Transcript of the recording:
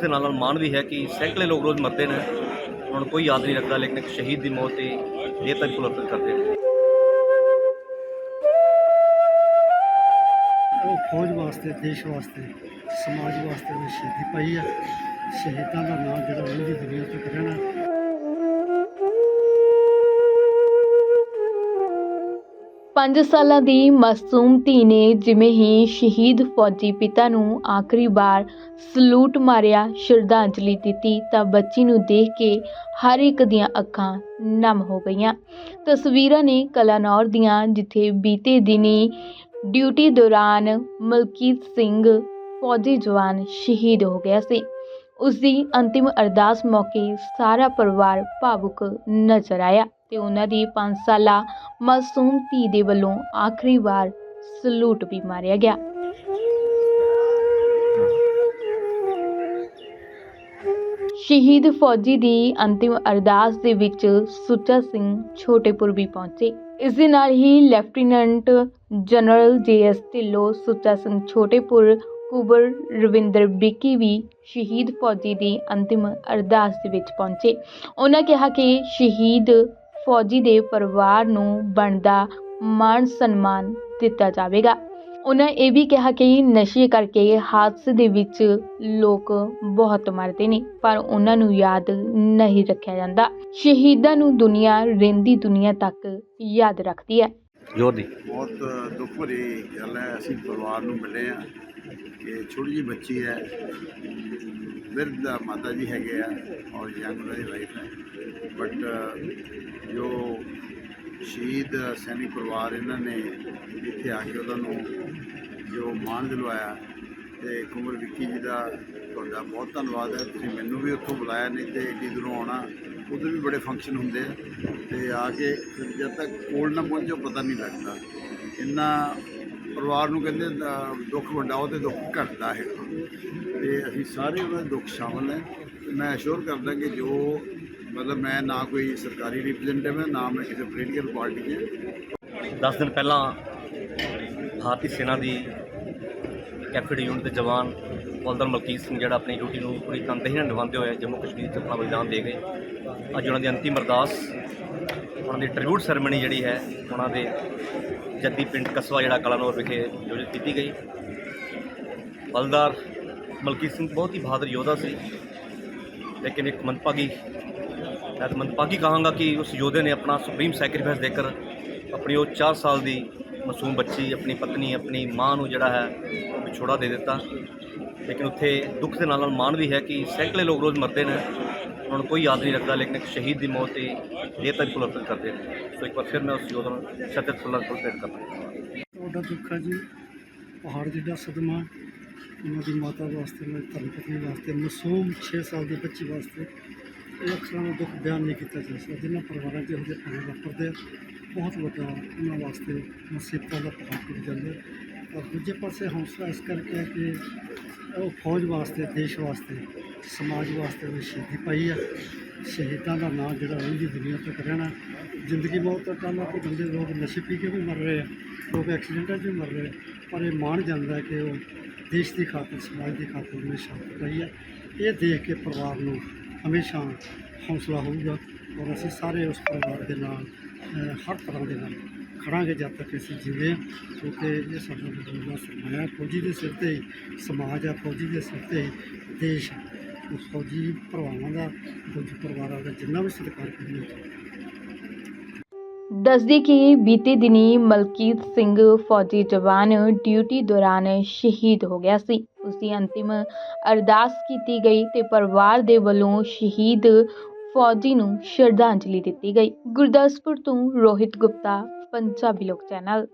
ਦੇ ਨਾਲ ਨਾਲ ਮਾਣ ਵੀ ਹੈ ਕਿ ਸੈਂਕੜੇ ਲੋਕ ਰੋਜ਼ ਮਰਦੇ ਨੇ। ਉਹਨਾਂ ਨੂੰ ਕੋਈ ਯਾਦ ਨਹੀਂ ਰੱਖਦਾ, ਲੇਕਿਨ ਇੱਕ ਸ਼ਹੀਦ ਦੀ ਮੌਤ ਤੇ ਦੇਰ ਤੱਕ ਪੁਲਰਪਨ ਕਰਦੇ ਨੇ। ਉਹ ਫੌਜ ਵਾਸਤੇ, ਦੇਸ਼ ਵਾਸਤੇ, ਸਮਾਜ ਵਾਸਤੇ ਸ਼ਹੀਦੀ ਪਾਈ ਆ। ਸ਼ਹੀਦਾਂ ਦਾ ਨਾਮ ਜਿਹੜਾ ਉਹਨਾਂ ਦੀ ਦੁਨੀਆ ਤੱਕ ਰਹਿਣਾ। ਪੰਜ ਸਾਲਾਂ ਦੀ ਮਾਸੂਮ ਧੀ ਨੇ ਜਿਵੇਂ ਹੀ ਸ਼ਹੀਦ ਫੌਜੀ ਪਿਤਾ ਨੂੰ ਆਖਰੀ ਵਾਰ ਸਲੂਟ ਮਾਰਿਆ, ਸ਼ਰਧਾਂਜਲੀ ਦਿੱਤੀ, ਤਾਂ ਬੱਚੀ ਨੂੰ ਦੇਖ ਕੇ ਹਰ ਇੱਕ ਦੀਆਂ ਅੱਖਾਂ ਨਮ ਹੋ ਗਈਆਂ। ਤਸਵੀਰਾਂ ਨੇ ਕਲਾਨੌਰ ਦੀਆਂ, ਜਿੱਥੇ ਬੀਤੇ ਦਿਨੀ ਡਿਊਟੀ ਦੌਰਾਨ ਮਲਕੀਤ ਸਿੰਘ ਫੌਜੀ ਜਵਾਨ ਸ਼ਹੀਦ ਹੋ ਗਿਆ ਸੀ। ਉਸ ਦੀ ਅੰਤਿਮ ਅਰਦਾਸ ਮੌਕੇ ਸਾਰਾ ਪਰਿਵਾਰ ਭਾਵੁਕ ਨਜ਼ਰ ਆਇਆ। ਤੇ ਉਹਨਾਂ ਦੀ 5 ਸਾਲਾ ਮਾਸੂਮ ਧੀ ਦੇ ਵੱਲੋਂ ਆਖਰੀ ਵਾਰ ਸਲੂਟ ਵੀ ਮਾਰਿਆ ਗਿਆ। ਸ਼ਹੀਦ ਫੌਜੀ ਦੀ ਅੰਤਿਮ ਅਰਦਾਸ ਦੇ ਵਿੱਚ ਸੁੱਚਾ ਸਿੰਘ ਛੋਟੇਪੁਰ ਵੀ ਪਹੁੰਚੇ। ਇਸ ਦੇ ਨਾਲ ਹੀ lieutenant general JS Dhillon Sucha Singh Chhotepur, ਕੁਬਰ ਰਵਿੰਦਰ ਬਿੱਕੀ ਵੀ ਸ਼ਹੀਦ ਫੌਜੀ ਦੀ ਅੰਤਿਮ ਅਰਦਾਸ ਦੇ ਵਿੱਚ ਪਹੁੰਚੇ। ਉਹਨਾਂ ਕਿਹਾ ਕਿ ਸ਼ਹੀਦ ਫੌਜੀ ਦੇ ਪਰਿਵਾਰ ਨੂੰ ਬਣਦਾ ਮਾਣ ਸਨਮਾਨ ਦਿੱਤਾ ਜਾਵੇਗਾ। ਉਹਨਾਂ ਇਹ ਵੀ ਕਿਹਾ ਕਿ ਨਸ਼ੇ ਕਰਕੇ ਹਾਦਸੇ ਦੇ ਵਿੱਚ ਲੋਕ ਬਹੁਤ ਮਰਦੇ ਨੇ ਪਰ ਉਹਨਾਂ ਨੂੰ ਯਾਦ ਨਹੀਂ ਰੱਖਿਆ ਜਾਂਦਾ। ਸ਼ਹੀਦਾਂ ਨੂੰ ਦੁਨੀਆ ਰਹਿੰਦੀ ਦੁਨੀਆ ਤੱਕ ਯਾਦ ਰੱਖਦੀ ਹੈ। ਜੋਰ ਦੀ ਬਹੁਤ ਦੁੱਖ ਭਰੀ ਗੱਲ ਹੈ। ਅਸੀਂ ਪਰਿਵਾਰ ਨੂੰ ਮਿਲੇ ਆ ਕਿ ਛੋਟੀ ਜਿਹੀ ਬੱਚੀ ਹੈ। ਬਿਰਧ ਦਾ ਮਾਤਾ ਜੀ ਹੈਗੇ ਆ ਔਰ ਯੰਗ ਉਹਨਾਂ ਦੀ ਵਾਈਫ ਹੈ। ਬਟ ਜੋ ਸ਼ਹੀਦ ਸੈਨਿਕ ਪਰਿਵਾਰ ਇਹਨਾਂ ਨੇ ਇੱਥੇ ਆ ਕੇ ਉਹਨਾਂ ਨੂੰ ਜੋ ਮਾਣ ਦਿਲਵਾਇਆ ਤੇ ਕੁਮਰ ਵਿੱਕੀ ਜੀ ਦਾ ਤੁਹਾਡਾ ਬਹੁਤ ਧੰਨਵਾਦ ਹੈ। ਤੁਸੀਂ ਮੈਨੂੰ ਵੀ ਉੱਥੋਂ ਬੁਲਾਇਆ, ਨਹੀਂ ਤੇ ਏਡੀ ਦੂਰੋਂ ਆਉਣਾ, ਉਧਰ ਵੀ ਬੜੇ ਫੰਕਸ਼ਨ ਹੁੰਦੇ ਆ। ਤੇ ਆ ਕੇ ਜਦ ਤੱਕ ਕੋਲ ਨਾ ਪਹੁੰਚੋ, ਪਤਾ ਨਹੀਂ ਲੱਗਦਾ। ਇੰਨਾ ਪਰਿਵਾਰ ਨੂੰ ਕਹਿੰਦੇ ਦੁੱਖ ਵੰਡਾਓ ਤੇ ਦੁੱਖ ਘਟਦਾ ਹੈ। ਤੇ ਅਸੀਂ ਸਾਰੇ ਉਹਨਾਂ ਦੇ ਦੁੱਖ ਸ਼ਾਮਲ ਹੈ। ਤੇ ਮੈਂ ਅਸ਼ੋਰ ਕਰਦਾ ਕਿ ਜੋ ਮਤਲਬ ਮੈਂ ਨਾ ਕੋਈ ਸਰਕਾਰੀ ਰਿਪਰੈਜ਼ੈਂਟੇਟਿਵ ਹਾਂ, ਨਾ ਮੈਂ ਕਿਸੇ ਪੋਲੀਟੀਕਲ ਪਾਰਟੀ 'ਚ 10 ਦਿਨ ਪਹਿਲਾਂ ਭਾਰਤੀ ਸੈਨਾ ਦੀ ਕੈਪਟਨ ਯੂਨਿਟ ਦੇ ਜਵਾਨ ਹੌਲਦਾਰ ਮਲਕੀਤ ਸਿੰਘ ਜਿਹੜਾ ਆਪਣੀ ਡਿਊਟੀ ਨੂੰ ਪੂਰੀ ਤਨਦੇਹੀ ਨਾਲ ਨਿਭਾਉਂਦੇ ਹੋਏ ਜੰਮੂ ਕਸ਼ਮੀਰ 'ਚ ਆਪਣਾ ਬਲੀਦਾਨ ਦੇ ਗਏ। ਅੱਜ ਉਹਨਾਂ ਦੀ ਅੰਤਿਮ ਅਰਦਾਸ ਉਹਨਾਂ ਦੀ ਟ੍ਰਿਬਿਊਟ ਸੈਰੇਮਨੀ ਜਿਹੜੀ ਹੈ, ਉਹਨਾਂ ਦੇ ਜੱਦੀ ਪਿੰਡ ਕਸਬਾ ਜਿਹੜਾ ਕਲਾਨੌਰ ਵਿਖੇ ਆਯੋਜਿਤ ਕੀਤੀ ਗਈ। ਹੌਲਦਾਰ ਮਲਕੀਤ ਸਿੰਘ ਬਹੁਤ ਹੀ ਬਹਾਦਰ ਯੋਧਾ ਸੀ। ਲੇਕਿਨ ਇੱਕ ਮੰਦਭਾਗੀ ਮੈਂ ਤਾਂ ਮੰਦਭਾਗੀ ਕਹਾਂਗਾ ਕਿ ਉਸ ਯੋਧੇ ਨੇ ਆਪਣਾ ਸੁਪਰੀਮ ਸੈਕਰੀਫਾਈਸ ਦੇकर ਆਪਣੀ ਉਹ 4 ਸਾਲ ਦੀ ਮਾਸੂਮ ਬੱਚੀ, ਆਪਣੀ ਪਤਨੀ, ਆਪਣੀ ਮਾਂ ਨੂੰ ਜਿਹੜਾ ਹੈ, ਵਿਛੋੜਾ ਦੇ ਦਿੱਤਾ। ਲੇਕਿਨ ਉੱਥੇ ਦੁੱਖ ਦੇ ਨਾਲ ਨਾਲ ਮਾਣ ਵੀ ਹੈ ਕਿ ਸੈਂਕੜੇ ਲੋਕ ਰੋਜ਼ ਮਰਦੇ ਨੇ। ਉਹਨਾਂ ਨੂੰ ਕੋਈ ਯਾਦ ਨਹੀਂ ਰੱਖਦਾ ਲੇਕਿਨ ਇੱਕ ਸ਼ਹੀਦ ਦੀ ਮੌਤ ਤੇ ਦੇਰ ਤੱਕ ਪੁਲਰਪਨ ਕਰਦੇ ਨੇ। ਸੋ ਇੱਕ ਵਾਰ ਫਿਰ ਮੈਂ ਉਸ ਯੋਧਾ ਨੂੰ ਸਤਿਤ ਪੁਲਰਪਨ ਕਰਦਾ ਤੁਹਾਡਾ ਦੁੱਖ ਹੈ ਜੀ ਪਹਾੜ ਜਿੱਡਾ ਸਦਮਾ ਉਹਨਾਂ ਦੀ ਮਾਤਾ ਵਾਸਤੇ ਉਹਨਾਂ ਦੀ ਧਰਮ ਪਤਨੀ ਵਾਸਤੇ ਮਾਸੂਮ 6 ਸਾਲ ਦੇ ਬੱਚੀ ਵਾਸਤੇ ਇਹ ਅਕਸਰਾਂ ਦਾ ਦੁੱਖ ਬਿਆਨ ਨਹੀਂ ਕੀਤਾ ਜਾ ਸਕਦਾ। ਜਿਨ੍ਹਾਂ ਪਰਿਵਾਰਾਂ 'ਚ ਇਹੋ ਜਿਹੇ ਭਾਣੇ ਵਾਪਰਦੇ ਆ, ਬਹੁਤ ਵੱਡਾ ਉਹਨਾਂ ਵਾਸਤੇ ਮੁਸੀਬਤਾਂ ਦਾ ਪਹਾੜ ਟੁੱਟ ਜਾਂਦਾ ਔਰ ਦੂਜੇ ਪਾਸੇ ਹੌਸਲਾ ਇਸ ਕਰਕੇ ਕਿ ਉਹ ਫੌਜ ਵਾਸਤੇ, ਦੇਸ਼ ਵਾਸਤੇ, ਸਮਾਜ ਵਾਸਤੇ ਉਹ ਸ਼ਹੀਦੀ ਪਾਈ ਆ। ਸ਼ਹੀਦਾਂ ਦਾ ਨਾਮ ਜਿਹੜਾ ਉਹਦੀ ਦੁਨੀਆ ਤੱਕ ਰਹਿਣਾ। ਜ਼ਿੰਦਗੀ ਮੌਤ ਦਾ ਕੰਮ ਆ ਕਿ ਬੰਦੇ ਲੋਕ ਨਸ਼ੇ ਪੀ ਕੇ ਵੀ ਮਰ ਰਹੇ ਆ, ਲੋਕ ਐਕਸੀਡੈਂਟਾਂ 'ਚ ਵੀ ਮਰ ਰਹੇ ਪਰ ਇਹ ਮਾਣ ਜਾਂਦਾ ਕਿ ਉਹ ਦੇਸ਼ ਦੀ ਖਾਤਰ, ਸਮਾਜ ਦੀ ਖਾਤਰ ਉਹਨੇ ਸ਼ਹਾਦਤ ਪਾਈ ਹੈ ਇਹ ਦੇਖ ਕੇ ਪਰਿਵਾਰ ਨੂੰ ਹਮੇਸ਼ਾ ਹੌਸਲਾ ਹੋਊਗਾ ਔਰ ਅਸੀਂ ਸਾਰੇ ਉਸ ਪਰਿਵਾਰ ਦੇ ਨਾਲ ਹਰ ਤਰ੍ਹਾਂ ਦੇ ਨਾਲ ਖੜਾਂਗੇ ਜਦ ਤੱਕ ਅਸੀਂ ਜੀਵੇ ਹਾਂ, ਕਿਉਂਕਿ ਇਹ ਸਾਡਾ ਬਜ਼ੁਰਗਾਂ ਸਰਮਾਇਆ ਫੌਜੀ ਦੇ ਸਿਰ ਤੇ ਹੀ ਸਮਾਜ ਆ ਫੌਜੀ ਦੇ ਸਿਰ ਤੇ ਹੀ ਦੇਸ਼ ਆ ਉਸ ਫੌਜੀ ਭਰਾਵਾਂ ਦਾ ਫੌਜੀ ਪਰਿਵਾਰਾਂ ਦਾ ਜਿੰਨਾ ਵੀ ਸਤਿਕਾਰ ਕਰੀਏ। ਦੱਸਦੀ ਕਿ ਬੀਤੇ ਦਿਨੀ ਮਲਕੀਤ ਸਿੰਘ ਫੌਜੀ ਜਵਾਨ ਡਿਊਟੀ ਦੌਰਾਨ ਸ਼ਹੀਦ ਹੋ ਗਿਆ ਸੀ। ਉਸ ਦੀ ਅੰਤਿਮ ਅਰਦਾਸ ਕੀਤੀ ਗਈ ਤੇ ਪਰਿਵਾਰ ਦੇ ਵੱਲੋਂ ਸ਼ਹੀਦ ਫੌਜੀ ਨੂੰ ਸ਼ਰਧਾਂਜਲੀ ਦਿੱਤੀ ਗਈ। ਗੁਰਦਾਸਪੁਰ ਤੋਂ ਰੋਹਿਤ ਗੁਪਤਾ ਪੰਜਾਬੀ ਲੋਕ ਚੈਨਲ